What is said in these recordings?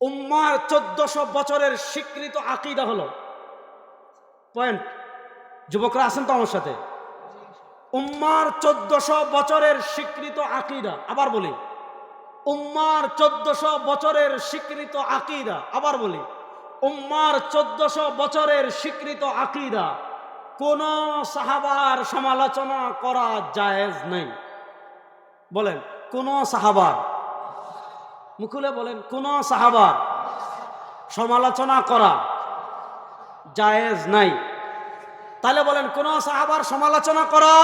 উম্মার চোদ্দশো বছরের স্বীকৃত আকিদা হলো। পয়েন্ট যুবকরা আছেন তো আমার সাথে? উম্মার চোদ্দশো বছরের স্বীকৃত আকিদা, আবার বলি। উম্মার চোদ্দশো বছরের স্বীকৃত আকিদা, আবার বলি। উম্মার চোদ্দশো বছরের স্বীকৃত আকিদা, কোন সাহাবার সমালোচনা করা জায়েজ নেই। বলেন, কোন সাহাবার মুকুলে বলেন, কোন সাহাবার সমালোচনা করা জায়েজ নাই। তাহলে বলেন, কোন সাহাবার সমালোচনা করা?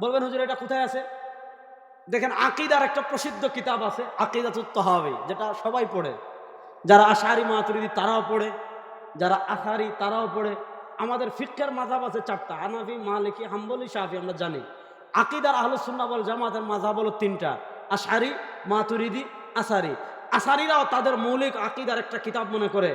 বলবেন, হুজুর, এটা কোথায় আছে? দেখেন, আকিদার একটা প্রসিদ্ধ কিতাব আছে, আকিদাতুত হবে যেটা সবাই পড়ে। যারা আশারি মাতুরিদি, তারাও পড়ে। যারা আশারি তারাও পড়ে। আমাদের ফিক্কের মাঝাব আছে চারটা আনাফি মালিকি, হাম্বলি, শাফি, আমরা জানি। আকিদার আহলুসুন্না বল জামাতের মাঝাব হলো তিনটা। আশারি মাতুরিদি, আসারি। আসারিরাও তাদের মৌলিক আকিদার একটা কিতাব মনে করে।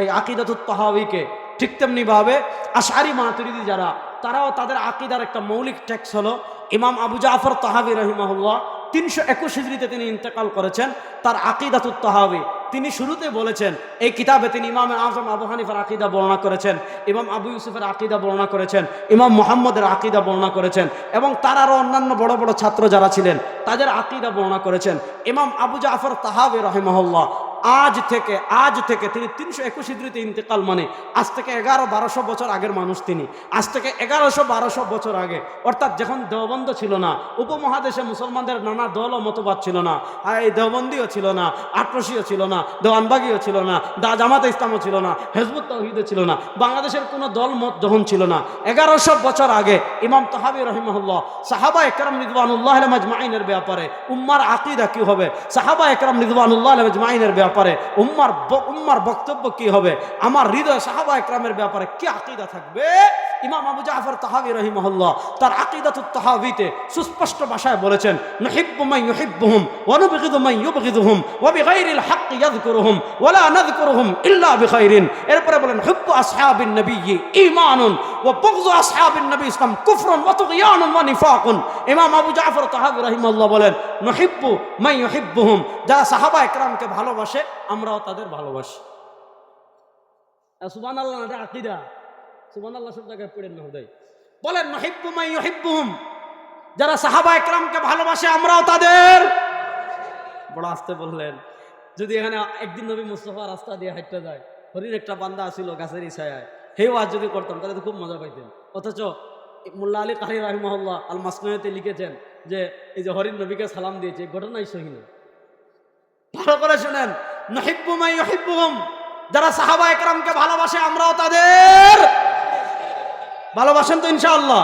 এই আকিদাতুত তহাবিকে ঠিক তেমনি ভাবে আশারি মাতুরিদি যারা, তারাও তাদের আকিদার একটা মৌলিক ট্যাক্স হলো ইমাম আবু জাফর তাহাবি, রহিমাহুল্লাহ। তিনশো একুশ হিজড়িতে তিনি ইন্তেকাল করেছেন, তার আকিদাতুত তাহাবি। তিনি শুরুতে বলেছেন, এই কিতাবে তিনি ইমাম আজম আবু হানিফার আকিদা বর্ণনা করেছেন, ইমাম আবু ইউসুফের আকিদা বর্ণনা করেছেন, ইমাম মোহাম্মদের আকিদা বর্ণনা করেছেন এবং তার আরও অন্যান্য বড় বড় ছাত্র যারা ছিলেন, তাদের আকিদা বর্ণনা করেছেন। ইমাম আবু জাফর তাহাবি রহিমাহুল্লাহ আজ থেকে আজ থেকে তিনি তিনশো একুশ ইদ্রিতে ইন্তেকাল মানে আজ থেকে এগারো, বারোশো বছর আগের মানুষ তিনি। আজ থেকে এগারোশো, বারোশো বছর আগে। অর্থাৎ যখন দেওবন্দ ছিল না, উপমহাদেশে মুসলমানদের নানা দল ও মতবাদ ছিল না। এই দেওবন্দিও ছিল না, আটরসিও ছিল না, দেওয়ানবাগিও ছিল না, দা জামাত ইসলামও ছিল না, হেজবুত তহিদও ছিল না, বাংলাদেশের কোনো দল মত যখন ছিল না, এগারোশো বছর আগে ইমাম তহাবি রহিমহল্লা সাহাবা একরাম রিদওয়ানুল্লাহ মাজমাইনের ব্যাপারে, উম্মার আকিদা কি হবে? সাহাবা একরাম রিদওয়ানুল্লাহ মাজমাইনের ব্যাপারে উম্মার ব- উম্মার বক্তব্য কি হবে? আমার হৃদয় সাহাবা একরামের ব্যাপারে কি আকিদা থাকবে? ইমাম আবু জাফর তাহাবি রহিমহল্লা তার আকিদাতুত তাহাবিতে সুস্পষ্ট ভাষায় বলেছেন, নহিব্বু মান ইউহিব্বুহুম ওয়া নুবগিদু মান ইউবগিদুহুম ওয়া বিগাইরিল হক ইয়াযকুরুহুম ওয়া লা নাযকুরুহুম ইল্লা বিখাইরিন। এরপরে বলেন, হুব্বু আসহাবিন নবিয়্যি ঈমানুন ওয়া বুগযু আসহাবিন নবী ইসলাম কুফরুন ওয়া তুগয়ানুন ওয়া নিফাকুন। ইমাম আবু জাফর তাহাবি রহিমাহুল্লাহ বলেন, নহিব্বু মান ইউহিব্বুহুম, যারা সাহাবা একরামকে ভালোবাসে আমরাও তাদের ভালোবাসি। সুবহানাল্লাহ, এটা আকীদা। সুবহানাল্লাহ সব জায়গায় পড়েন না বলেন যারা সাহাবা একরামকে ভালোবাসে, আমরাও তাদের। বড় আসতে বললেন, যদি এখানে একদিন নবী মুস্তফা রাস্তা দিয়ে হাঁটতে যায়, হরির একটা বান্দা আসিল গাছের হেও আজ যদি করতাম, তাহলে তো খুব মজা পাইতেন। অথচ মোল্লা আলী কাহি রাহিমহল্লা আল মাসনয়তে লিখেছেন যে, এই যে হরির নবীকে সালাম দিয়েছে ঘটনাই সহিন ভালো করে শুনেন নহিব্বু মাই ইউহিব্বুহুম। যারা সাহাবা একরামকে ভালোবাসে, আমরাও তাদের। ভালোবাসেন তো ইনশাআল্লাহ।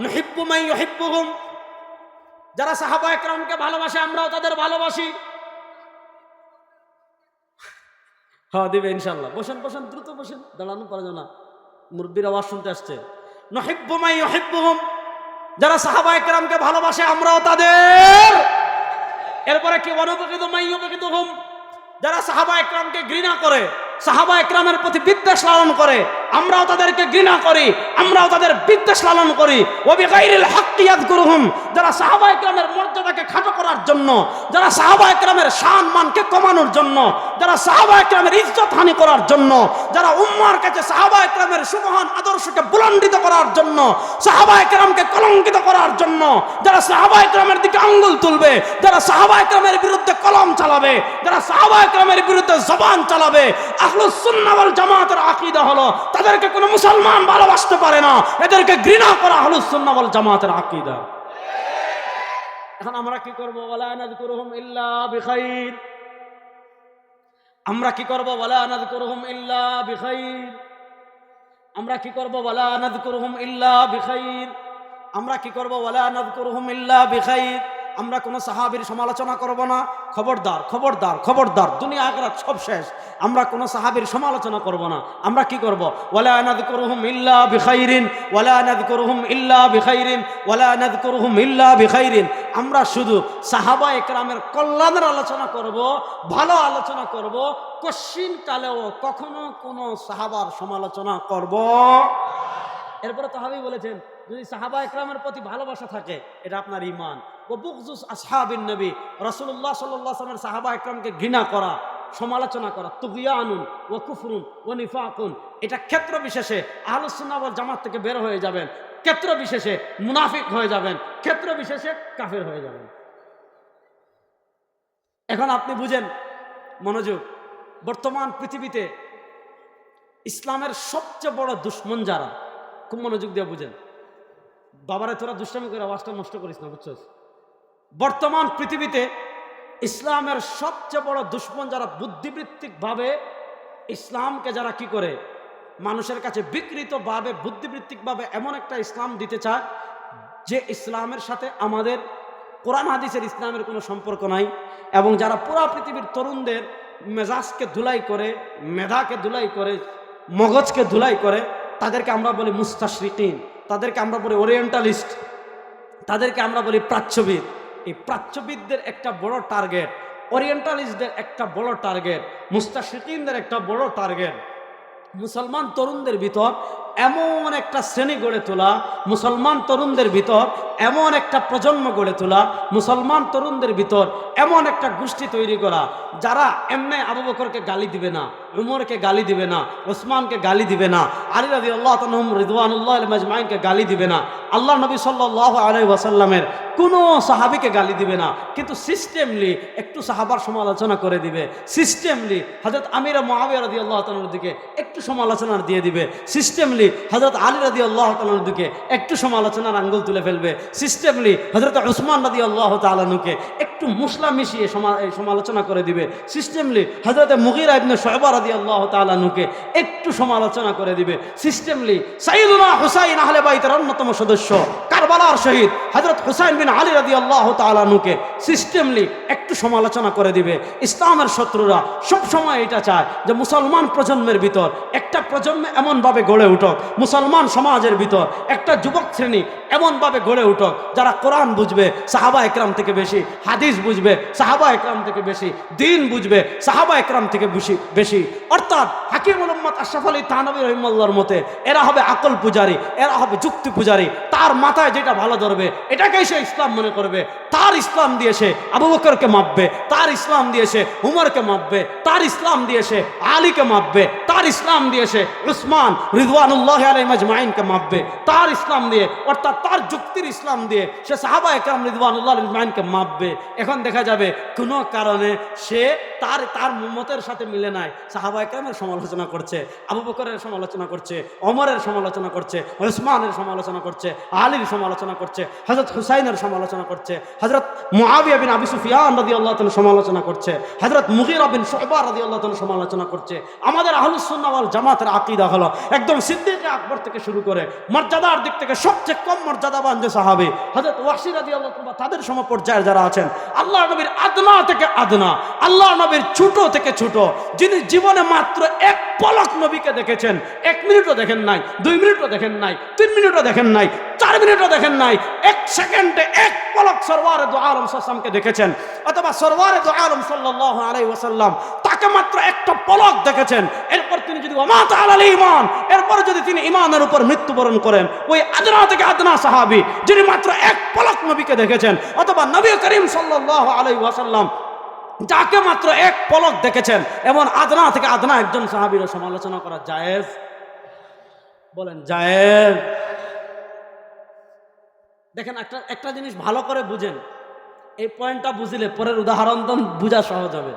নহিব্বু মাই ইউহিব্বুহুম। যারা সাহাবা একরামকে ভালোবাসে, আমরাও তাদের ভালোবাসি। হ্যাঁ দিবে ইনশাল্লাহ বসেন বসেন, দ্রুত বসেন। দাঁড়ানো পারা যাবে না। মুরব্বীর আওয়াজ শুনতে আসছে। নহিব্বু মাই ইউহিব্বুহুম। যারা সাহাবা একরামকে ভালোবাসে, আমরাও তাদের। এরপরে কি অনুপকৃত মাই উপকৃতহুম যারা সাহাবা একরামকে ঘৃণা করে সাহাবা একরামের প্রতি বিদ্বেষ লালন করে, আমরাও তাদেরকে ঘৃণা করি, আমরাও তাদের বিদ্বেষ লালন করি। যারা সাহাবা একরামের মর্যাদাকে খাটো করার জন্য, যারা সাহাবা একরামের শান মানকে কমানোর জন্য, যারা সাহাবা একরামের ইজ্জত হানি করার জন্য, যারা উম্মার কাছে সাহাবা একরামের সুমহান আদর্শকে বুলন্ডিত করার জন্য, সাহাবা একরামকে কলঙ্কিত করার জন্য, যারা সাহাবা একরামের দিকে আঙ্গুল তুলবে, যারা সাহাবা একরামের বিরুদ্ধে কলম চালাবে, যারা সাহাবা একরামের বিরুদ্ধে জবান চালাবে আহলুস সুন্নাহ ওয়াল জামাতের আকীদা হলো, তাদেরকে কোনো মুসলমান ভালোবাসতে পারে না। এদেরকে ঘৃণা করা আহলুস সুন্নাহ ওয়াল জামাতের আকীদা। এখন আমরা কি করব? ওয়ালা নাযকুরুহুম ইল্লা বিখাইর। আমরা কি করব? ওয়ালা নাযকুরুহুম ইল্লা বিখাইর। আমরা কি করব? ওয়ালা নাযকুরুহুম ইল্লা বিখাইর। আমরা কি করব? ওয়ালা নাযকুরুহুম ইল্লা বিখাইর। আমরা কোনো সাহাবীর সমালোচনা করব না। খবরদার খবরদার খবরদার, দুনিয়া আখরাত সব শেষ। আমরা কোনো সাহাবীর সমালোচনা করব না। আমরা কি করব? ইল্লা ইল্লা ওয়ালা ইল্লা বিখাইরিন। আমরা শুধু সাহাবা একরামের কল্যাণের আলোচনা করব, ভালো আলোচনা করব কশিন কালেও কখনো কোনো সাহাবার সমালোচনা করব। এরপরে তাহাবি বলেছেন যদি সাহাবা একরামের প্রতি ভালোবাসা থাকে, এটা আপনার ইমান ও বুকজুস আসহাবিন নবী রসুল্লাহ সাল্লাহ সাল্লামের সাহাবা একরামকে ঘৃণা করা, সমালোচনা করা তুগিয়া আনুন ও কুফরুন ও নিফাকুন। এটা ক্ষেত্র বিশেষে আহলুসুন্নাবল জামাত থেকে বের হয়ে যাবেন। ক্ষেত্র বিশেষে মুনাফিক হয়ে যাবেন। ক্ষেত্র বিশেষে কাফের হয়ে যাবেন। এখন আপনি বুঝেন, মনোযোগ, বর্তমান পৃথিবীতে ইসলামের সবচেয়ে বড় দুশ্মন যারা? খুব মনোযোগ দিয়ে বুঝেন। বাবারে, তোরা দুষ্টামি করে আওয়াজটা নষ্ট করিস না, বুঝছস? বর্তমান পৃথিবীতে ইসলামের সবচেয়ে বড় দুশ্মন যারা বুদ্ধিবৃত্তিকভাবে ইসলামকে যারা কি করে মানুষের কাছে বিকৃতভাবে, বুদ্ধিবৃত্তিকভাবে এমন একটা ইসলাম দিতে চায়, যে ইসলামের সাথে আমাদের কোরআন হাদিসের ইসলামের কোনো সম্পর্ক নাই এবং যারা পুরা পৃথিবীর তরুণদের মেজাজকে ধুলাই করে, মেধাকে ধুলাই করে, মগজকে ধুলাই করে, তাদেরকে আমরা বলি মুস্তাশরিকিন। তাদেরকে আমরা বলি ওরিয়েন্টালিস্ট তাদেরকে আমরা বলি প্রাচ্যবিদ। এই প্রাচ্যবিদদের একটা বড় টার্গেট ওরিয়েন্টালিস্টদের একটা বড় টার্গেট মুস্তাশিকদের একটা বড় টার্গেট মুসলমান তরুণদের ভিতর এমন একটা শ্রেণি গড়ে তোলা, মুসলমান তরুণদের ভিতর এমন একটা প্রজন্ম গড়ে তোলা, মুসলমান তরুণদের ভিতর এমন একটা গোষ্ঠী তৈরি করা, যারা এমনি আবু বকরকে গালি দিবে না, উমরকে গালি দিবে না, ওসমানকে গালি দিবে না, আলী রাজি আল্লাহ তনহম রিদওয়ানুল্লাহ মাজমাইনকে গালি দিবে না, আল্লাহ নবী সাল্লাহ আলাই ওয়াসাল্লামের কোনো সাহাবিকে গালি দিবে না, কিন্তু সিস্টেমলি একটু সাহাবার সমালোচনা করে দিবে সিস্টেমলি হজরত আমিরা মহাবিয়া রাদি আল্লাহ তালার দিকে একটু সমালোচনা দিয়ে দিবে সিস্টেমলি হজরত আলী রাদি আল্লাহ তালার দিকে একটু সমালোচনার আঙ্গুল তুলে ফেলবে। সিস্টেমলি হজরত উসমান রাদি আল্লাহ তালানুকে একটু মুসলা মিশিয়ে সমালোচনা করে দিবে। সিস্টেমলি হজরত মুগিরা ইবনে শয়বা রাদি আল্লাহ তালানুকে একটু সমালোচনা করে দিবে। সিস্টেমলি সাইদুনা হুসাইন আহলে বাইতের অন্যতম সদস্য, কারবালার শহীদ হজরত হুসাইন বিন আলী রাদি আল্লাহ তালানুকে সিস্টেমলি একটু সমালোচনা করে দিবে। ইসলামের শত্রুরা সব সময় এটা চায় যে মুসলমান প্রজন্মের ভিতর একটা প্রজন্ম এমনভাবে গড়ে উঠক, মুসলমান সমাজের ভিতর একটা যুবক শ্রেণি এমনভাবে গড়ে উঠক, যারা কোরআন বুঝবে, সাহাবা একরাম থেকে বেশি, হাদিস বুঝবে, সাহাবা একরাম থেকে বেশি, দিন বুঝবে, সাহাবা একরাম থেকে বেশি বেশি। অর্থাৎ হাকিম মোহাম্মদ আশরাফ আলী তানবী রহিমাল্লার মতে, এরা হবে আকল পূজারী, এরা হবে যুক্তি পূজারী, তার মাথায় যেটা ভালো ধরবে, এটাকেই সে ইসলাম মনে করবে। তার ইসলাম দিয়ে সে আবু বকরকে মাপবে, তার ইসলাম দিয়ে সে উমরকে মাপবে, তার ইসলাম দিয়ে সে আলীকে মাপবে, তার ইসলাম দিয়ে সে উসমান রিদওয়ানুল্লাহ আলাই মাজমাইনকে মাপবে। তার ইসলাম দিয়ে, অর্থাৎ তার যুক্তির ইসলাম দিয়ে, সে সাহাবা একরাম রিদওয়ানুল্লাহ মাজমাইনকে মাপবে। এখন দেখা যাবে কোনো কারণে সে তার তার মতের সাথে মিলে নাই। সাহাবা একরামের সমালোচনা করছে, আবু বকরের সমালোচনা করছে অমরের সমালোচনা করছে, ওসমানের সমালোচনা করছে, আলীর সমালোচনা করছে হজরত হুসাইনের সমালোচনা করছে হজরত মুআবিয়া বিন আবি সুফিয়ান রাদি আল্লাহ সমালোচনা করছে হজরত মুগিরা বিন শোবা রাদি আল্লাহ সমালোচনা করছে। আমাদের আহলুসুন্নাওয়াল জামাতের আকিদা হলো, একদম সিদ্দিক আকবর থেকে শুরু করে মর্যাদার দিক থেকে সবচেয়ে কম মর্যাদাবান যে সাহাবি হজরত ওয়াসি আদি আল্লাহ তাদের সমপর্যায়ের যারা আছেন আল্লাহ নবীর আদনা থেকে আদনা আল্লাহ নবীর ছোট থেকে ছোট, যিনি জীবনে মাত্র এক পলক নবীকে দেখেছেন, এক মিনিটও দেখেন নাই, দুই মিনিটও দেখেন নাই, তিন মিনিটও দেখেন নাই চার মিনিটও দেখেন নাই। এক সেকেন্ডে এক পলক সরওয়ারে দু আলম সাল্লামকে দেখেছেন, অথবা সরওয়ারে দু আলম সাল্লাহ আলাই ওয়াসাল্লাম তাকে মাত্র একটা পলক দেখেছেন। এরপর তিনি যদি ওমাত আলাল ইমান এরপর যদি তিনি ইমানের উপর মৃত্যুবরণ করেন, ওই আদনা থেকে আদনা সাহাবি, যিনি মাত্র এক পলক নবীকে দেখেছেন, অথবা নবী করিম সাল্লাহ আলাই ওয়াসাল্লাম, যাকে মাত্র এক পলক দেখেছেন, এমন আদনা থেকে আদনা একজন সাহাবীর সমালোচনা করা জায়েজ? বলেন, জায়েজ। দেখেন একটা একটা জিনিস ভালো করে বুঝেন। এই পয়েন্টটা বুঝলে পরের উদাহরণ বোঝা সহজ হবে।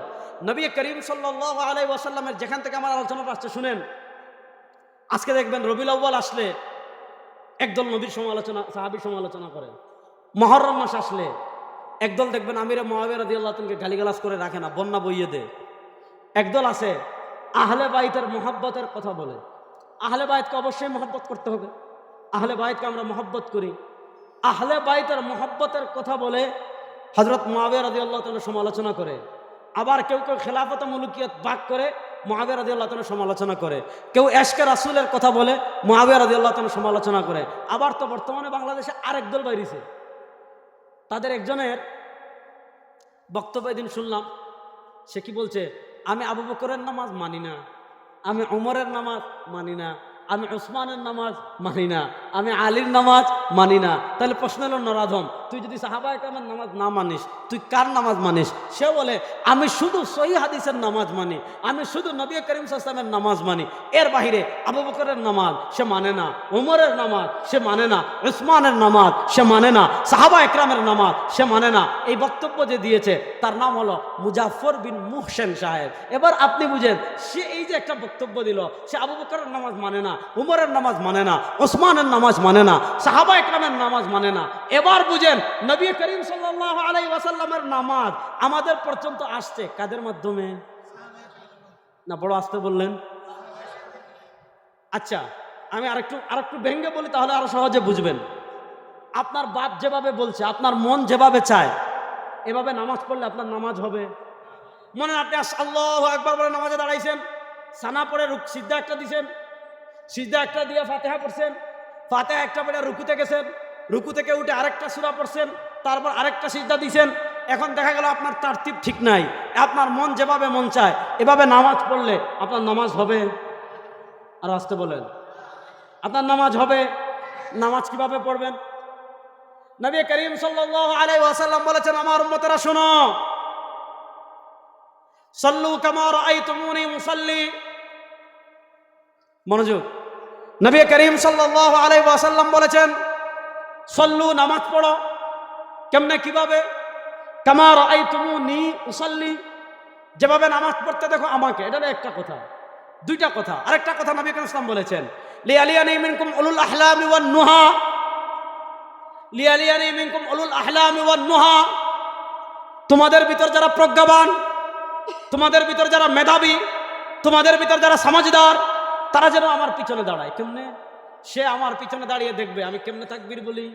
নবী করিম সাল্লাহ আলাই ওয়াসাল্লামের যেখান থেকে আমার আলোচনা আসছে, শুনেন। আজকে দেখবেন রবিল আউ্বাল আসলে একদল নবীর সমালোচনা, সাহাবির সমালোচনা করে। মহরম মাস আসলে একদল দেখবেন আমিরা মহাবীর আদি আল্লাহ তোমাকে গালিগালাজ করে রাখে না, বন্যা বইয়ে দে একদল আছে, আহলে বাইতের মহাব্বতের কথা বলে। আহলে বাইতকে অবশ্যই মহব্বত করতে হবে। আহলে বাইতকে আমরা মহব্বত করি। আহলে বাইতের মহব্বতের কথা বলে হজরত মহাবীর রাদি আল্লাহ তালা সমালোচনা করে। আবার কেউ কেউ খেলাফত মুলুকিয়ত বাক করে মহাবীর রাদি আল্লাহ তালা সমালোচনা করে। কেউ এশকে রাসুলের কথা বলে মহাবীর রাদি আল্লাহ তালা সমালোচনা করে। আবার তো বর্তমানে বাংলাদেশে আরেক দল বাইরেছে। তাদের একজনের বক্তব্য দিন শুনলাম। সে কি বলছে, আমি আবু বকরের নামাজ মানি না। আমি ওমরের নামাজ মানি না। আমি ওসমানের নামাজ মানি না, আমি আলীর নামাজ মানি না। তাহলে প্রশ্ন হলো, নরাধম, তুই যদি সাহাবা একরামের নামাজ না মানিস, তুই কার নামাজ মানিস? সে বলে, আমি শুধু সহি হাদিসের নামাজ মানি, আমি শুধু নবী করিম সাল্লামের নামাজ মানি। এর বাহিরে আবু বকরের নামাজ সে মানে না ওমরের নামাজ সে মানে না ওসমানের নামাজ সে মানে না সাহাবা একরামের নামাজ সে মানে না। এই বক্তব্য যে দিয়েছে, তার নাম হলো মুজাফর বিন মুহসেন সাহেব। এবার আপনি বুঝেন, সে এই যে একটা বক্তব্য দিল, সে আবু বকরের নামাজ মানে না। উমরের নামাজ মানে না, ওসমানের নামাজ মানে না, সাহাবা একরামের নামাজ মানে না। এবার বুঝেন, নবী করিম সাল্লাহ আলাই ওয়াসাল্লামের নামাজ আমাদের পর্যন্ত আসছে কাদের মাধ্যমে? না, বড় আসতে বললেন। আচ্ছা আমি আরেকটু আরেকটু ভেঙ্গে বলি, তাহলে আরও সহজে বুঝবেন। আপনার বাপ যেভাবে বলছে, আপনার মন যেভাবে চায়, এভাবে নামাজ পড়লে আপনার নামাজ হবে। মনে আপনি আল্লাহ একবার বলে নামাজে দাঁড়াইছেন, সানা পরে সিদ্ধা একটা দিছেন সিদ্ধা একটা দিয়ে ফাতেহা পড়ছেন, ফাতেহা একটা পড়ে রুকুতে গেছেন, রুকু থেকে উঠে আরেকটা সুরা পড়ছেন, তারপর আরেকটা সিদ্ধা দিছেন। এখন দেখা গেল আপনার তারতিব ঠিক নাই, আপনার মন যেভাবে মন চায়, এভাবে নামাজ পড়লে আপনার নামাজ হবে? আর আসতে বলেন, আপনার নামাজ হবে? নামাজ কীভাবে পড়বেন? নবী করিম সাল্লাল্লাহু আলাইহি ওয়াসাল্লাম বলেছেন, আমার উম্মতেরা শোনো, সল্লু কামার আই রাআইতুমুনি মুসাল্লি মনোযোগ। নবী করিম সাল্লাল্লাহু আলাই ওয়াসাল্লাম বলেছেন, সল্লু নামাজ পড়ো। কেমনে, কীভাবে? কামার আই তুমু নি উসাল্লি। যেভাবে নামাজ পড়তে দেখো আমাকে এটা একটা কথা, দুইটা কথা। আরেকটা কথা নবী করিম ইসলাম বলেছেন লিয়ালিয়ানি মিনকুম উলুল আহলামি ওয়ান নুহা। লিয়ালিয়ানি মিনকুম উলুল আহলামি নুহা। তোমাদের ভিতর যারা প্রজ্ঞাবান, তোমাদের ভিতর যারা মেধাবী, তোমাদের ভিতর যারা সমাজদার তারা যেন আমার পিছনে দাঁড়ায়, কেমনে? সে আমার পিছনে দাঁড়িয়ে দেখবে, আমি কেমনে তাকবির বলি?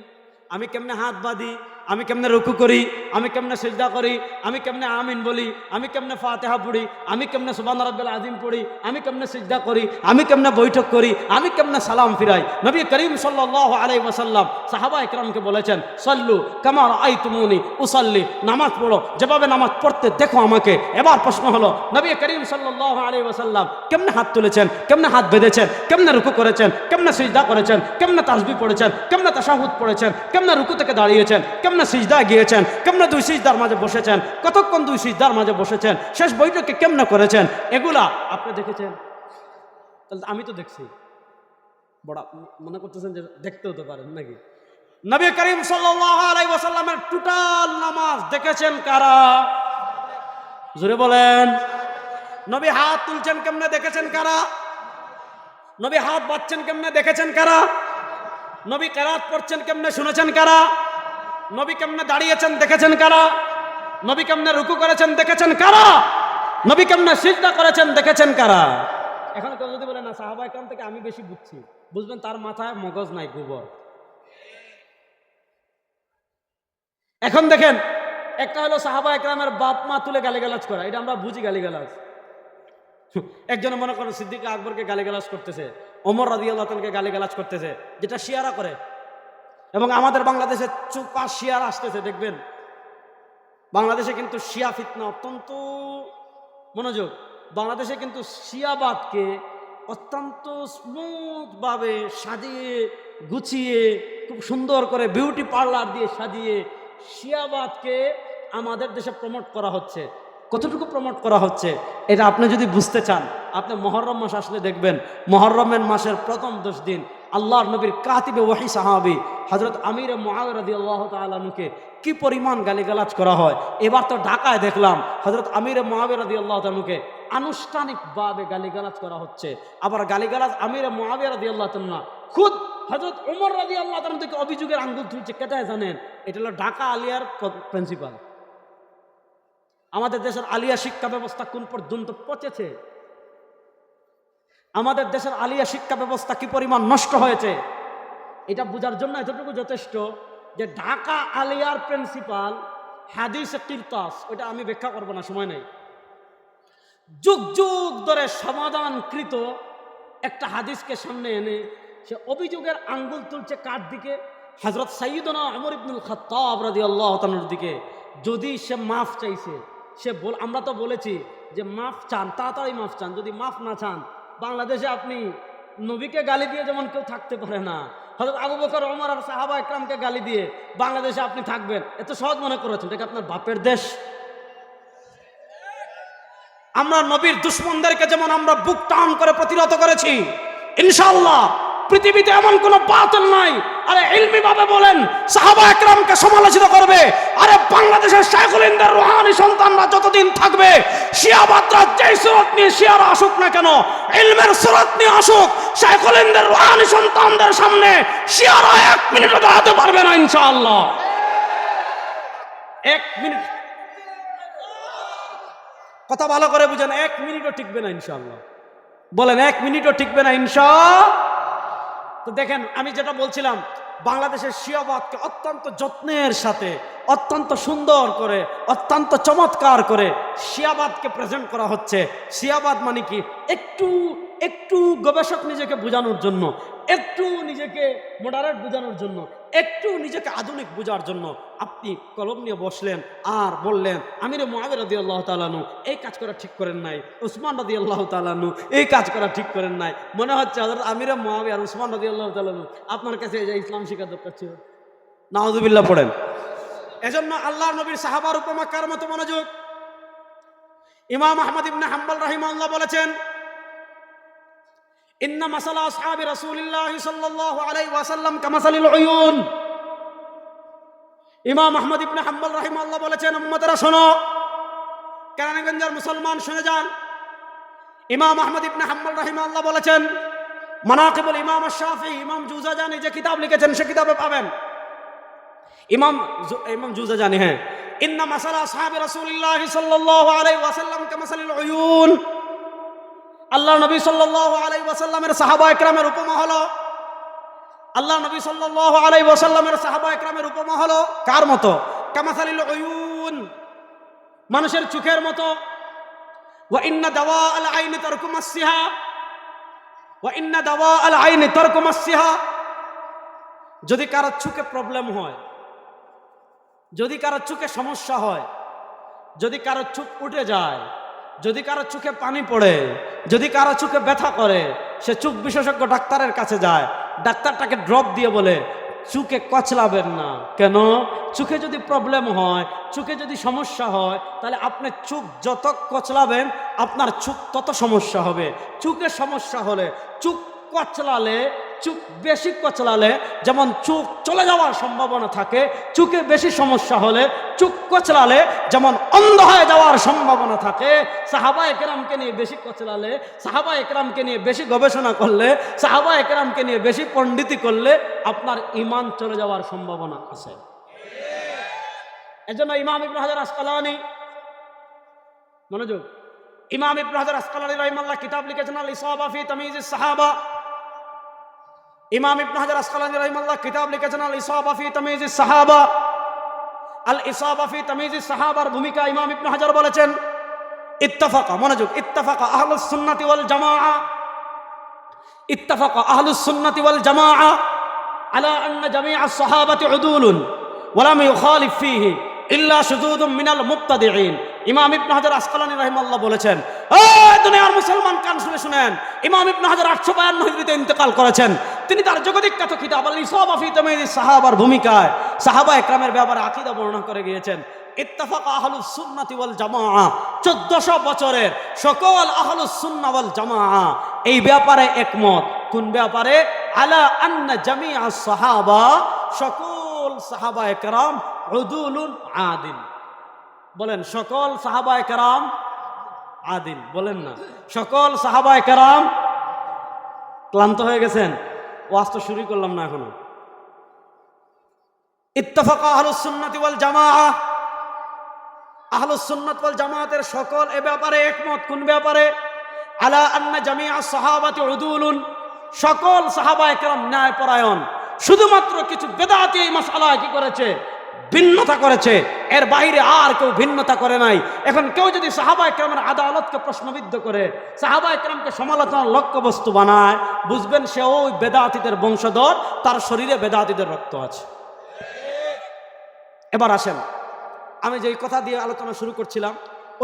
আমি কেমনে হাত বাঁধি? আমি কেমনে রুকু করি? আমি কেমনে সেজদা করি? আমি কেমনে আমিন বলি? আমি কেমনে ফাতেহা পড়ি? আমি কেমনে সুবান রব্বাল আজিম পড়ি? আমি কেমনে সেজদা করি? আমি কেমনে বৈঠক করি? আমি কেমনে সালাম ফিরাই? নবী করিম সাল্লাল্লাহু আলাইহি ওয়াসাল্লাম সাহাবা ইকরামকে বলেছেন, সল্লু কামার আই তুমুনি উসাল্লি। নামাজ পড়ো। যেভাবে নামাজ পড়তে দেখো আমাকে। এবার প্রশ্ন হলো, নবী করিম সাল্লাল্লাহু আলাইহি ওয়াসাল্লাম কেমনে হাত তুলেছেন? কেমনে হাত বেঁধেছেন? কেমনে রুকু করেছেন? কেমনে সিজদা করেছেন? কেমনে তাসবি পড়েছেন? কেমনে তাশাহুদ পড়েছেন? কেমনে রুকু থেকে দাঁড়িয়েছেন? কেমনে সিজদা গিয়েছেন? কেমনে দুই সিজদার মাঝে বসেছেন? কতক্ষণ দুই সিজদার মাঝে বসেছেন? শেষ বৈঠকে কেমনে করেছেন? এগুলা আপনি দেখেছেন? তাহলে আমি তো দেখছি। বড় মনে করতেছেন যে দেখতে হতে পারেন নাকি? নবী করিম ওয়াসাল্লামের টোটাল নামাজ দেখেছেন কারা? জোরে বলেন। নবী হাত তুলছেন কেমনে দেখেছেন কারা? নবী হাত বাঁধছেন কেমনে দেখেছেন কারা? নবী কেরাত পড়ছেন কেমনে শুনেছেন কারা? নবী কেমনে দাঁড়িয়েছেন দেখেছেন কারা? নবী কেমনে রুকু করেছেন দেখেছেন কারা? নবী কেমনে সিজদা করেছেন দেখেছেন কারা? এখন কেউ যদি বলে না সাহাবা একরাম থেকে আমি বেশি বুঝছি। বুঝবেন তার মাথায় মগজ নাই গোবর। এখন দেখেন একটা হলো সাহাবা একরামের বাপ মা তুলে গালিগালাজ করা এটা আমরা বুঝি গালিগালাজ। একজন মনে করেন সিদ্দিক আকবরকে গালিগালাজ করতেছে ওমর রাজি আল্লাহকে গালিগালাজ করতেছে যেটা শিয়ারা করে। এবং আমাদের বাংলাদেশে চুপা শিয়ার আসতেছে, দেখবেন। বাংলাদেশে কিন্তু শিয়া ফিতনা অত্যন্ত মনোযোগ। বাংলাদেশে কিন্তু শিয়াবাদকে অত্যন্ত স্মুথভাবে সাজিয়ে, গুছিয়ে, খুব সুন্দর করে বিউটি পার্লার দিয়ে সাজিয়ে শিয়াবাদকে আমাদের দেশে প্রমোট করা হচ্ছে। কতটুকু প্রমোট করা হচ্ছে, এটা আপনি যদি বুঝতে চান, আপনি মহরম মাস আসলে দেখবেন। মহরমের মাসের প্রথম দশ দিন আল্লাহর নবীর কাতিবে ওয়াহি সাহাবি হজরত আমির মহাগরাদি আল্লাহ তালুকে কি পরিমাণ গালিগালাজ করা হয়? এবার তো ঢাকায় দেখলাম হজরত আমির মহাবিরাদি আল্লাহ তালুকে আনুষ্ঠানিকভাবে গালিগালাজ করা হচ্ছে। আবার গালিগালাজ আমির মহাবিরাদি আল্লাহ তাল্লাহ খুদ হজরত উমর রাজি আল্লাহ তালু থেকে অভিযোগের আঙ্গুল তুলছে কেটায় জানেন? এটা হলো ঢাকা আলিয়ার প্রিন্সিপাল। আমাদের দেশের আলিয়া শিক্ষা ব্যবস্থা কোন পর্যন্ত পচেছে আমাদের দেশের আলিয়া শিক্ষা ব্যবস্থা কি পরিমাণ নষ্ট হয়েছে? এটা বোঝার জন্য এতটুকু যথেষ্ট যে ঢাকা আলিয়ার প্রিন্সিপাল হাদিস কিরতাস ওটা আমি ব্যাখ্যা করব না, সময় নেই। যুগ যুগ ধরে সমাধানকৃত একটা হাদিসকে সামনে এনে সে অভিযোগের আঙ্গুল তুলছে কার দিকে? হজরত সাইদনা আমর ইবনুল খাত্তাব রাদি আল্লাহ দিকে। যদি সে মাফ চাইছে, সে বল আমরা তো বলেছি যে মাফ চান, তাড়াতাড়ি মাফ চান, যদি মাফ না চান বাংলাদেশে আপনি নবীকে গালি দিয়ে যেমন কেউ থাকতে পারে না হয়তো আবু বকর, ওমর আর সাহাবা একরামকে গালি দিয়ে বাংলাদেশে আপনি থাকবেন। এত সহজ মনে করেছেন, এটা আপনার বাপের দেশ? আমরা নবীর দুশ্মনদেরকে যেমন আমরা বুক টান করে প্রতিরত করেছি, ইনশাআল্লাহ পৃথিবীতে এমন কোন বাতিল নাই। আরে ইলমি ভাবে বলেন, সাহাবা একরামকে সমালোচিত করবে। আরে বাংলাদেশের শেখুল ইন্দের রুহানি সন্তানরা যতদিন থাকবে শিয়াবাদরা যেই সুরত নিয়ে শিয়ারা আসুক না কেন, ইলমের সুরত নিয়ে আসুক, শেখুল ইন্দের রুহানি সন্তানদের সামনে শিয়ারা এক মিনিটও দাঁড়াতে পারবে না, ইনশাআল্লাহ। এক মিনিট। কথা ভালো করে বুঝেন, এক মিনিটও টিকবে না, ইনশাআল্লাহ। বলেন, এক মিনিটও টিকবে না, ইনশা তো দেখেন, আমি যেটা বলছিলাম, বাংলাদেশের শিয়াবাদকে অত্যন্ত যত্নের সাথে, অত্যন্ত সুন্দর করে, অত্যন্ত চমৎকার করে শিয়াবাদকে প্রেজেন্ট করা হচ্ছে। শিয়াবাদ মানে কি? একটু একটু গবেষক নিজেকে বোঝানোর জন্য, একটু নিজেকে মডারেট বোঝানোর জন্য। একটু নিজেকে আধুনিক বোঝার জন্য আপনি কলম নিয়ে বসলেন আর বললেন, আমিরে মহাবীর রদি আল্লাহ তালানু এই কাজ করা ঠিক করেন নাই। উসমান রদি আল্লাহ তালানু এই কাজ করা ঠিক করেন নাই। মনে হচ্ছে হজরত আমিরে মহাবী আর উসমান রদি আল্লাহ তালানু আপনার কাছে এই যে ইসলাম শিখার দরকার ছিল। নাহদুবিল্লাহ পড়েন। এজন্য আল্লাহ নবীর সাহাবার উপমা কার মতো মনোযোগ। ইমাম আহমদ ইবনে হাম্বল রাহিমাল্লাহ বলেছেন ইন্না মাসালা আসহাবি রাসূলিল্লাহ সাল্লাল্লাহু আলাইহি ওয়াসাল্লাম কামাসালিল উয়ুন। ইমাম আহমদ ইবনে হাম্বল রাহিমাল্লাহ বলেছেন, উম্মতেরা শোনো, কেরানীগঞ্জের মুসলমান শুনে যান। ইমাম আহমদ ইবনে হাম্বল রাহিমাল্লাহ বলেছেন, মানাকিবুল ইমাম শাফি ইমাম জুজাজানি যে কিতাব লিখেছেন, সে কিতাবে পাবেন। ইমাম ইমাম জুজাজানি হ্যাঁ। ইন্না মাসালা আসহাবি রাসূলিল্লাহ সাল্লাল্লাহু আলাইহি ওয়াসাল্লাম কামাসালিল উয়ুন। আল্লাহ নবী সাল্লাল্লাহু আলাইহি ওয়াসাল্লামের সাহাবা একরামের উপমা হলো, আল্লাহ নবী সাল্লাল্লাহু আলাই ওয়াসাল্লামের সাহাবা একরামের উপমা হলো কার মতো? কামাসালিল উয়ুন, মানুষের চোখের মতো। ওয়া দাওয়া আল আইনি তারকুমাসিহা ওয়া দাওয়া আল যদি কারও চোখে প্রবলেম হয়, যদি কারও চোখে সমস্যা হয়, যদি কারও চোখ উঠে যায় যদি কারও চোখে পানি পড়ে, যদি কারও চোখে ব্যথা করে, সে চোখ বিশেষজ্ঞ ডাক্তারের কাছে যায়, ডাক্তারটাকে ড্রপ দিয়ে বলে, চোখে কচলাবেন না। কেন? চোখে যদি প্রবলেম হয়, চোখে যদি সমস্যা হয়, তাহলে আপনি চোখ যত কচলাবেন, আপনার চোখ তত সমস্যা হবে। চোখে সমস্যা হলে চোখ কচলালে চোখ বেশি কচলালে, যেমন চোখ চলে যাওয়ার সম্ভাবনা থাকে চুকে বেশি সমস্যা হলে চোখ কচলালে, যেমন অন্ধ হয়ে যাওয়ার সম্ভাবনা থাকে সাহাবা একরামকে নিয়ে বেশি কচলালে সাহাবা একরামকে নিয়ে বেশি গবেষণা করলে সাহাবা একরামকে নিয়ে বেশি পণ্ডিতি করলে আপনার ইমান চলে যাওয়ার সম্ভাবনা আছে। এজন্য ইমাম ইবনে হাজার আসকালানি, মনোযোগ, ইমাম ইবনে হাজার আসকালানি রহিমাল্লাহ কিতাব লিখেছেন আল ইসাবা ফি তামিজ সাহাবা ইমাম ইবনে হাজার আসকালানি রহিমাল্লাহ কিতাব লিখেছেন, আল ইসাবা ফি তামিজ সাহাবা। আল ইসাবা ফি তামিজ সাহাবার ভূমিকা ইমাম ইবনে হাজার বলেছেন, ইত্তাফাকা মনোযোগ, ইত্তাফাকা আহলুস সুন্নাতি ওয়াল জামাআ ইত্তাফাকা আহলুস সুন্নাতি ওয়াল জামাআ আলা আন্না জামিআ সাহাবাতি উদুলুন ওয়া লাম ইউখালিফ ফীহি ইল্লা শুযুযুম মিনাল মুবতাদিঈন ইমাম ইবনে হাজার আসকালানি রাহিমাল্লাহ বলেছেন, ও দুনিয়ার মুসলমান কান শুনে শুনেন। ইমাম ইবনে হাজার আটশো বায়ান্ন হিজরিতে ইন্তেকাল করেছেন। তিনি তার আল ইসাব সাহাবার ভূমিকায় সাহাবা একরামের ব্যাপারে আকীদা বর্ণনা করে গিয়েছেন। আহলুস সুন্নাতি ওয়াল জামাআ 1400 বছরের সকল আহলুস ওয়াল এই ব্যাপারে একমত। কোন ব্যাপারে? আলা আন্না সাহাবা, সকল সাহাবা একরাম উদুলুন আদিল। বলেন, সকল সাহাবা একরাম আদিল, বলেন না। সকল সাহাবা একরাম ক্লান্ত হয়ে গেছেন। ওয়াজ তো শুরু করলাম না এখনও। ইত্তফাক সুন্নাতি ওয়াল জামাআ। আহলুস সুন্নাত ওয়াল জামাতের সকল এ ব্যাপারে একমত। কোন ব্যাপারে? আলা আন্না জামিআ সাহাবাতি উদুলুন। সকল সাহাবা একরাম ন্যায়পরায়ণ। শুধুমাত্র কিছু বেদাতি এই মাসালায় কি করেছে? ভিন্নতা করেছে। এর বাইরে আর কেউ ভিন্নতা করে নাই। এখন কেউ যদি সাহাবা একরামের আদালতকে প্রশ্নবিদ্ধ করে সাহাবা একরামকে সমালোচনার লক্ষ্যবস্তু বানায়, বুঝবেন সে ওই বেদাতিদের বংশধর, তার শরীরে বেদাতিদের রক্ত আছে। এবার আসেন, আমি যেই কথা দিয়ে আলোচনা শুরু করছিলাম,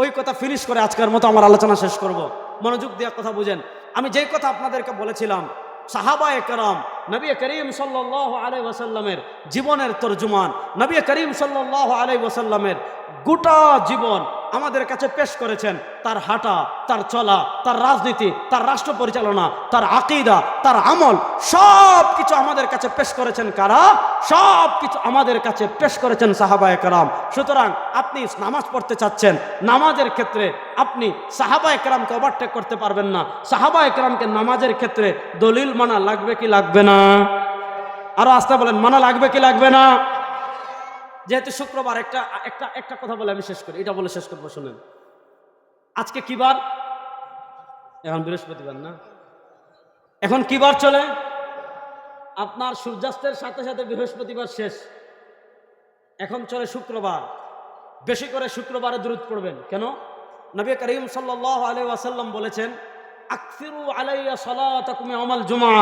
ওই কথা ফিনিশ করে আজকের মতো আমার আলোচনা শেষ করব। মনোযোগ দেওয়ার কথা বুঝেন। আমি যেই কথা আপনাদেরকে বলেছিলাম সাহাবা একরাম নবী করিম সাল্লাহ আলাই ওয়াসাল্লামের জীবনের তর্জুমান, নবী করিম সাল্লাহ আলাই ওয়াসাল্লামের গোটা জীবন আমাদের কাছে পেশ করেছেন তার হাঁটা, তার চলা, তার রাজনীতি, তার রাষ্ট্র পরিচালনা, তার আকিদা, তার আমল সব কিছু আমাদের কাছে পেশ করেছেন কারা? সব কিছু আমাদের কাছে পেশ করেছেন সাহাবায় কারাম। সুতরাং আপনি নামাজ পড়তে চাচ্ছেন, নামাজের ক্ষেত্রে আপনি সাহাবা একরামকে ওভারটেক করতে পারবেন না। সাহাবা একরামকে নামাজের ক্ষেত্রে দলিল মানা লাগবে কি লাগবে না? আরও আসতে বলেন, মানা লাগবে কি লাগবে না? যেহেতু শুক্রবার, একটা একটা একটা কথা বলে আমি শেষ করি। এটা বলে শেষ করব, শুনেন। আজকে কি বার? এখন বৃহস্পতিবার না? এখন কি বার চলে? আপনার সূর্যাস্তের সাথে সাথে বৃহস্পতিবার শেষ। এখন চলে শুক্রবার। বেশি করে শুক্রবারে দূরত পড়বেন। কেন? নবী করিম সাল্লাহ আলাই ওয়াসাল্লাম বলেছেন আকফিরু আলাইয়া সালাতাকুম আমাল জুমা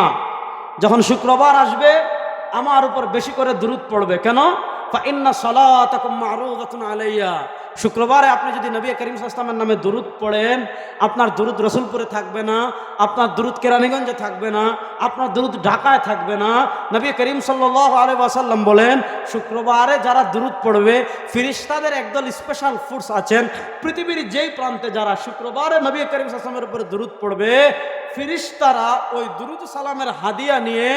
যখন শুক্রবার আসবে, আমার উপর বেশি করে দূরত পড়বে। কেন? শুক্রবারে আপনি যদি নবী করিম সাল্লামের নামে দুরুদ পড়েন, আপনার দুরুদ রসুলপুরে থাকবে না, আপনার দুরুদ কেরানীগঞ্জে থাকবে না, আপনার দুরুদ ঢাকায় থাকবে না, নবী করিম সাল্লাহ আলী ওয়াসাল্লাম বলেন, শুক্রবারে যারা দুরুদ পড়বে, ফিরিস্তাদের একদল স্পেশাল ফুডস আছেন, পৃথিবীর যেই প্রান্তে যারা শুক্রবারে নবী করিম সাল্লামের উপরে দুরুদ পড়বে, ফিরিস্তারা ওই দুরুদ সালামের হাদিয়া নিয়ে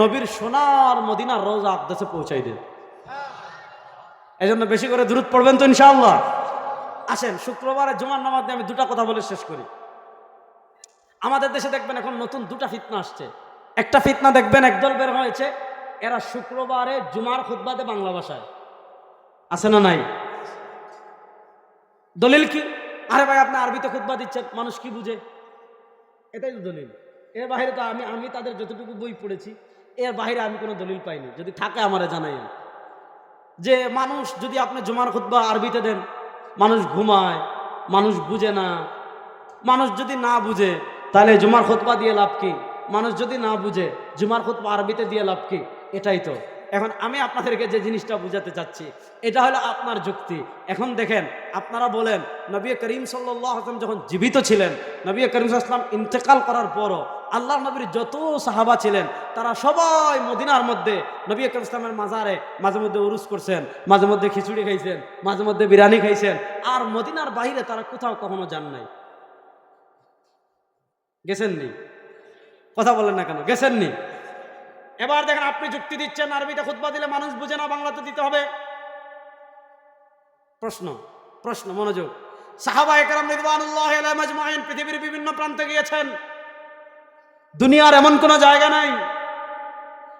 নবীর সোনার মদিনার রোজা আকদাসে পৌঁছাই দেন এই জন্য বেশি করে দূরত পড়বেন তো ইনশাআল্লাহ। আসেন, শুক্রবারে জুমার নামাজ আমি দুটা কথা বলে শেষ করি। আমাদের দেশে দেখবেন এখন নতুন দুটা ফিতনা আসছে। একটা ফিতনা দেখবেন একদল বের হয়েছে, এরা শুক্রবারে জুমার খুদ্বাদে বাংলা ভাষায়। আছে না নাই? দলিল কি? আরে ভাই, আপনি আরবিতে খুদ্া দিচ্ছেন, মানুষ কি বুঝে? এটাই তো দলিল। এর বাইরে তো আমি আমি তাদের যতটুকু বই পড়েছি, এর বাইরে আমি কোনো দলিল পাইনি। যদি থাকে আমারে জানাই যে মানুষ যদি আপনি জুমার খুদ্া আরবিতে দেন, মানুষ ঘুমায়, মানুষ বুঝে না। মানুষ যদি না বুঝে, তাহলে জুমার খুতবা দিয়ে লাভ কি? মানুষ যদি না বুঝে, জুমার খুতবা আরবিতে দিয়ে লাভ কি? এটাই তো। এখন আমি আপনাদেরকে যে জিনিসটা বুঝাতে চাচ্ছি, এটা হলো আপনার যুক্তি। এখন দেখেন, আপনারা বলেন, নবী করিম সাল্লাহ আসলাম যখন জীবিত ছিলেন, নবী করিম আসলাম ইন্তেকাল করার পরও আল্লাহ নবীর যত সাহাবা ছিলেন, তারা সবাই মদিনার মধ্যে নবী করিম ইসলামের মাজারে মাঝে মধ্যে উরুস করছেন, মাঝে মধ্যে খিচুড়ি খাইছেন, মাঝে মধ্যে বিরিয়ানি খাইছেন। আর মদিনার বাইরে তারা কোথাও কখনো যান নাই। গেছেননি? কথা বলেন না কেন? গেছেননি? এবার দেখেন আপনি যুক্তি দিচ্ছেন, আরবিতে খুতবা দিলে মানুষ বুঝে না, বাংলাতে দিতে হবে। প্রশ্ন প্রশ্ন, মনোযোগ। সাহাবা একরাম রিদওয়ানুল্লাহ আলাইহিম আজমাইন পৃথিবীর বিভিন্ন প্রান্তে গিয়েছেন। দুনিয়ার এমন কোন জায়গা নাই।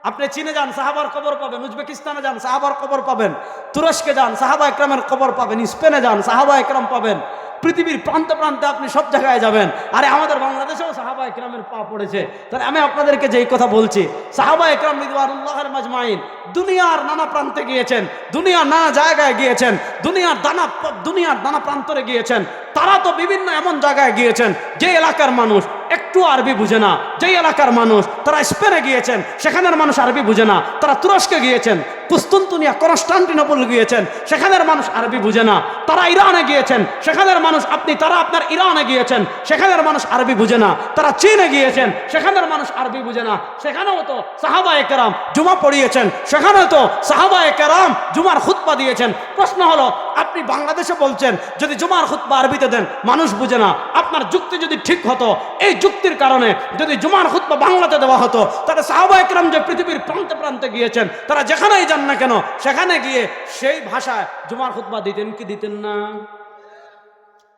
আপনি চীনে যান, সাহাবার কবর পাবেন, উজবেকিস্তানে যান, সাহাবার কবর পাবেন, তুরস্কে যান, সাহাবা একরামের কবর পাবেন, স্পেনে যান, সাহাবা একরাম পাবেন। পৃথিবীর প্রান্ত প্রান্তে আপনি সব জায়গায় যাবেন। আরে আমাদের বাংলাদেশেও সাহাবা একরামের পা পড়েছে। তাহলে আমি আপনাদেরকে যেই কথা বলছি সাহাবা একরাম রিদওয়ানুল্লাহের মাজমাইন দুনিয়ার নানা প্রান্তে গিয়েছেন দুনিয়ার নানা জায়গায় গিয়েছেন, দুনিয়ার দানা দুনিয়ার নানা প্রান্তরে গিয়েছেন, তারা তো বিভিন্ন এমন জায়গায় গিয়েছেন, যে এলাকার মানুষ একটু আরবি বুঝে না যেই এলাকার মানুষ, তারা স্পেনে গিয়েছেন, সেখানের মানুষ আরবি বুঝে না, তারা তুরস্কে গিয়েছেন, কুস্তুনতুনিয়া, কনস্টান্টিনোপল গিয়েছেন, সেখানের মানুষ আরবি বুঝে না, তারা ইরানে গিয়েছেন, সেখানের মানুষ আপনি, তারা আপনার ইরানে গিয়েছেন, সেখানের মানুষ আরবি বুঝে না, তারা চীনে গিয়েছেন, সেখানের মানুষ আরবি বুঝে না, সেখানেও তো সাহাবা একরাম জুমা পড়িয়েছেন, সেখানেও তো সাহাবা একরাম জুমার খুতপা দিয়েছেন। প্রশ্ন হলো, আপনি বাংলাদেশে বলছেন, যদি জুমার খুতবা আরবিতে দেন, মানুষ বুঝে না, আপনার যুক্তি যদি ঠিক হতো, এই যুক্তির কারণে যদি জুমার খুতবা বাংলাতে দেওয়া হতো। তাহলে সাহাবা একরাম যে পৃথিবীর প্রান্তে প্রান্তে গিয়েছেন, তারা যেখানেই যান না কেন, সেখানে গিয়ে সেই ভাষায় জুমার খুতবা দিতেন কি দিতেন না?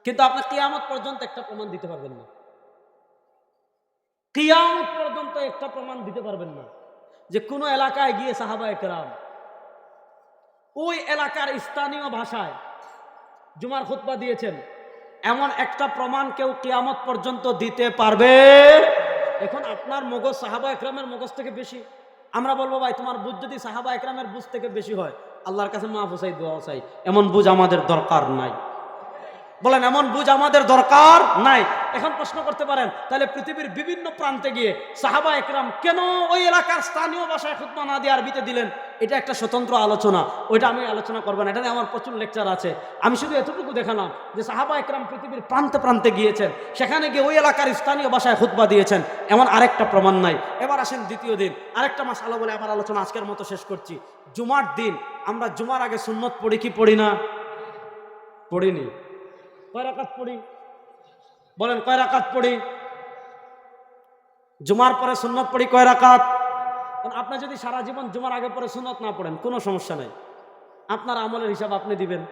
কিন্তু আপনি কিয়ামত পর্যন্ত একটা প্রমাণ দিতে পারবেন না। কিয়ামত পর্যন্ত একটা প্রমাণ দিতে পারবেন না যে কোনো এলাকায় গিয়ে সাহাবা একরাম, ওই এলাকার স্থানীয় ভাষায় জুমার খুতবা দিয়েছেন। এমন একটা প্রমাণ কেউ কিয়ামত পর্যন্ত দিতে পারবে? এখন আপনার মগজ সাহাবা একরামের মগজ থেকে বেশি। আমরা বলব, ভাই, তোমার বুঝ যদি সাহাবা একরামের বুঝ থেকে বেশি হয়, আল্লাহর কাছে মাফ চাই দোয়া চাই। এমন বুঝ আমাদের দরকার নাই। বলেন, এমন বুঝ আমাদের দরকার নাই। এখন প্রশ্ন করতে পারেন, তাহলে পৃথিবীর বিভিন্ন প্রান্তে গিয়ে সাহাবা একরাম কেন ওই এলাকার স্থানীয় ভাষায় খুতবা না দিয়ে আরবিতে দিলেন? এটা একটা স্বতন্ত্র আলোচনা। ওইটা আমি আলোচনা করব না, এটা নিয়ে আমার প্রচুর লেকচার আছে। আমি শুধু এতটুকু দেখালাম যে সাহাবা একরাম পৃথিবীর প্রান্তে প্রান্তে গিয়েছেন, সেখানে গিয়ে ওই এলাকার স্থানীয় ভাষায় খুতবা দিয়েছেন, এমন আরেকটা প্রমাণ নাই। এবার আসেন দ্বিতীয় দিন, আরেকটা মাস আলো বলে আমার আলোচনা আজকের মতো শেষ করছি। জুমার দিন, আমরা জুমার আগে সুন্নত পড়ি কি পড়ি না? পড়িনি। কয় রাকাত পড়ি? বলেন কয় রাকাত পড়ি? জুমার পরে সুন্নত পড়ি কয় রাকাত? আপনি যদি সারা জীবন জুমার আগে পরে সুন্নত না পড়েন, কোনো সমস্যা নেই। আপনার আমলের হিসাব আপনি দিবেন।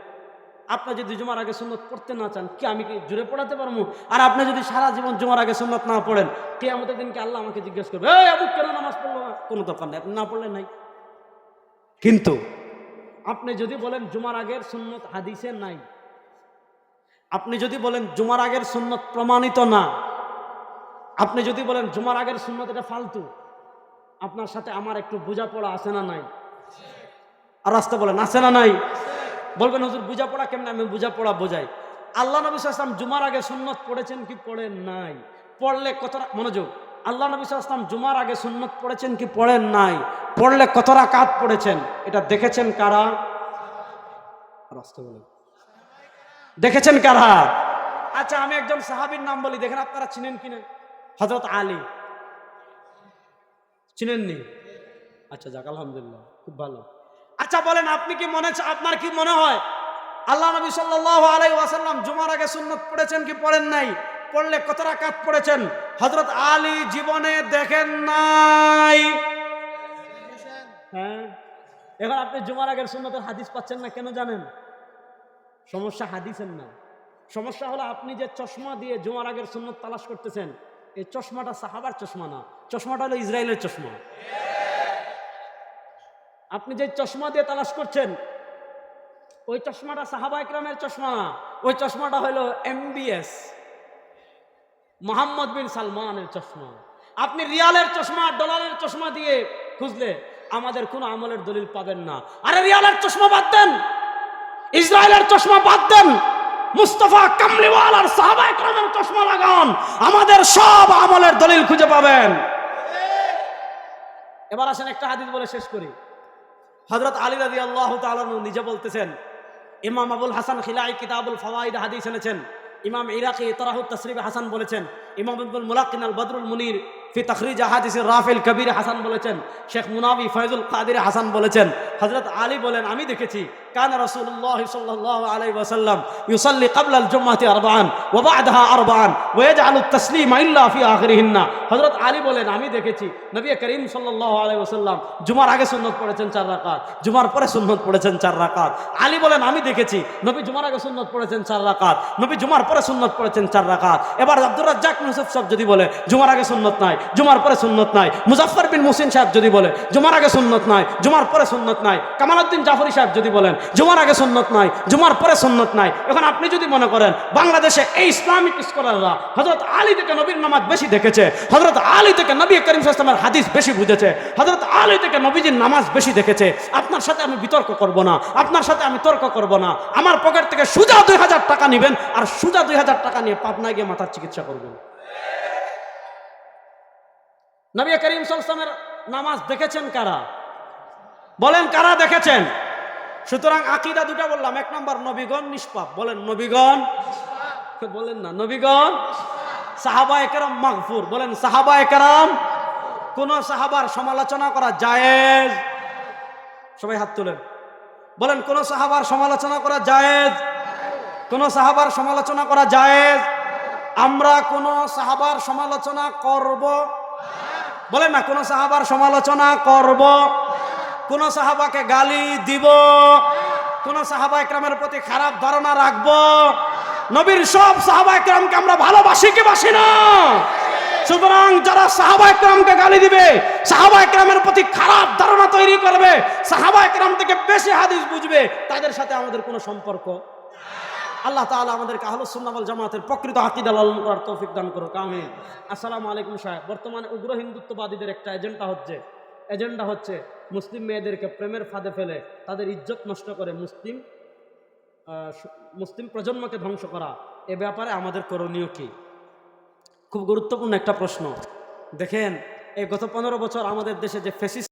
আপনি যদি জুমার আগে সুন্নত পড়তে না চান, কি আমি কি জুড়ে পড়াতে পারব? আর আপনি যদি সারা জীবন জুমার আগে সুন্নত না পড়েন কে আমাদের দিনকে আল্লাহ আমাকে জিজ্ঞেস করবে, এই আবু, কেন নামাজ পড়ল না? কোনো দরকার নেই না পড়লে নাই। কিন্তু আপনি যদি বলেন জুমার আগের সুন্নত হাদিসে নাই আপনি যদি বলেন জুমার আগের সুন্নত প্রমাণিত না, আপনি যদি বলেন জুমার আগের সুন্নত এটা ফালতু, আপনার সাথে আমার একটু বোঝাপড়া আছে না নাই? আর রাস্তা বলেন, আছে না নাই? বলবেন, হুজুর, বোঝাপড়া কেমন? আমি বোঝাপড়া বোঝাই। আল্লাহ নবী সাল্লাম জুমার আগে সুন্নত পড়েছেন কি পড়েন নাই? পড়লে কতটা, মনোযোগ? আল্লাহ নবী সাল্লাম জুমার আগে সুন্নত পড়েছেন কি পড়েন নাই? পড়লে কতটা কাত পড়েছেন? এটা দেখেছেন কারা? রাস্তা বলেন। দেখেছেন কারা? আচ্ছা আমি একজন সাহাবীর নাম বলি, দেখেন আপনারা চিনেন কিনা হজরত আলী। চিনেননি? আচ্ছা যাক, আলহামদুলিল্লাহ, খুব ভালো। আচ্ছা বলেন, আপনি কি মনে আপনার কি মনে হয়, আল্লাহ নবী সাল্লাহ আলাই ওয়াসাল্লাম জুমার আগে সুন্নত পড়েছেন কি পড়েন নাই? পড়লে কত রাকাত পড়েছেন? হজরত আলী জীবনে দেখেন নাই। হ্যাঁ? এবার আপনি জুমার আগের সুন্নতের হাদিস পাচ্ছেন না, কেন জানেন? সমস্যা হাদিসের না। সমস্যা হলো আপনি যে চশমা দিয়ে জুমার আগের সুন্নত তালাশ করতেছেন, এই চশমাটা সাহাবার চশমা না, চশমাটা হলো ইসরায়েলের চশমা। আপনি যে চশমা দিয়ে তালাশ করছেন, ওই চশমাটা সাহাবা ইকরামের চশমা না ওই চশমাটা হলো এমবিএস মোহাম্মদ বিন সালমানের চশমা। আপনি রিয়ালের চশমা, ডলারের চশমা দিয়ে খুঁজলে আমাদের কোনো আমলের দলিল পাবেন না। আরে রিয়ালের চশমা বাদ দেন! ইসরায়েলের চশমা বাদ দেন। মুস্তফা কামলিওয়াল আর সাহাবা ইকরামের চশমা লাগান। আমাদের সব আমলের দলিল খুঁজে পাবেন। এবার আসেন একটা হাদিস বলে শেষ করি। হজরত আলী রাজি আল্লাহ নিজে বলতেছেন, ইমাম আবুল হাসান খিলাই কিতাবুল ফওয়াইদ হাদিস এনেছেন। ইমাম ইরাকি তরাহুদ তসরিফ হাসান বলেছেন, ইমাম আব্দুল মুলাকিন আল বদরুল মুনির ফি তখরিজ হাদিস রাফেল কবির হাসান বলেছেন, শেখ মুনাবি ফয়জুল কাদির হাসান বলেছেন হজরত আলী বলেন, আমি দেখেছি, কান রসুল্লাহ সাল্লাহ আলাই ওয়াসাল্লাম ইউসাল্লি কাবলাল জুম্মাতি আরবান ওবাদহা আরবান ওয়েজআলু তসলিম ইল্লা ফি আখিরিহিন্না। হযরত আলী বলেন, আমি দেখেছি, নবী করিম সাল্লাল্লাহু আলাই ওসাল্লাম জুমার আগে সুন্নত পড়েছেন চার রাকাত, জুমার পরে সুন্নত পড়েছেন চার রাকাত। আলী বলেন, আমি দেখেছি, নবী জুমার আগে সুন্নত পড়েছেন চার রাকাত, নবী জুমার পরে সুন্নত পড়েছেন চার রাকাত। এবার আব্দুর রাজ্জাক ইউসুফ সব যদি বলে, জুমার আগে সুন্নত নাই জুমার পরে সুন্নত নাই। মুজাফফর বিন মুহসিন সাহেব যদি বলে জুমার আগে সুন্নত নাই, জুমার পরে সুন্নত নাই, কামালউদ্দিন জাফরি সাহেব যদি বলেন, জুমার আগে সুন্নত নাই, জুমার পরে সুন্নত নাই, এখন আপনি যদি মনে করেন, বাংলাদেশে এই ইসলামিক স্কলাররা হজরত আলী থেকে নবীর নামাজ বেশি দেখেছে হজরত আলী থেকে নবী করিম সাল্লামের হাদিস বেশি বুঝেছে হজরত আলী থেকে নবীজির নামাজ বেশি দেখেছে, আপনার সাথে আমি বিতর্ক করব না, আপনার সাথে আমি তর্ক করব না, আমার পকেট থেকে সুজা দুই হাজার টাকা নেবেন, আর সুজা দুই হাজার টাকা নিয়ে পাবনায় গিয়ে মাথার চিকিৎসা করবেন। নবী করিম সাল্লামের নামাজ দেখেছেন কারা? বলেন কারা দেখেছেন? সুতরাং আকিদা দুটা বললাম। এক নম্বর, নবীগণ নিষ্পাপ। বলেন, নবীগণ? বলেন না, নবীগণ? সাহাবা একরাম মাগফুর। বলেন সাহাবা একরাম কোন সাহাবার সমালোচনা করা জায়েজ? সবাই হাত তুলেন। বলেন, কোন সাহাবার সমালোচনা করা জায়েজ? কোন সাহাবার সমালোচনা করা জায়েজ? আমরা কোন সাহাবার সমালোচনা করব বলেন না, কোন সাহাবার সমালোচনা করব, কোন সাহাবাকে গালি দিব, কোন সাহাবা একরামের প্রতি খারাপ ধারণা রাখব। নবীর সব সাহাবা একরামকে আমরা ভালোবাসি কি বাসি না? সুতরাং যারা সাহাবা একরামকে গালি দিবে, সাহাবা একরামের প্রতি খারাপ ধারণা তৈরি করবে, সাহাবা একরাম থেকে বেশি হাদিস বুঝবে, তাদের সাথে আমাদের কোনো সম্পর্ক আল্লাহ তাআলা আমাদেরকে আহলুস সুন্নাহ জামাতের প্রকৃত আকীদা করার তৌফিক দান করুক, আমিন। আসসালামু আলাইকুম সাহেব, বর্তমানে উগ্র হিন্দুত্ববাদীদের একটা এজেন্ডা হচ্ছে। এজেন্ডা হচ্ছে মুসলিম মেয়েদেরকে প্রেমের ফাঁদে ফেলে তাদের ইজ্জত নষ্ট করে মুসলিম মুসলিম প্রজন্মকে ধ্বংস করা। এ ব্যাপারে আমাদের করণীয় কি? খুব গুরুত্বপূর্ণ একটা প্রশ্ন। দেখেন, এই গত পনেরো বছর আমাদের দেশে যে ফেসিস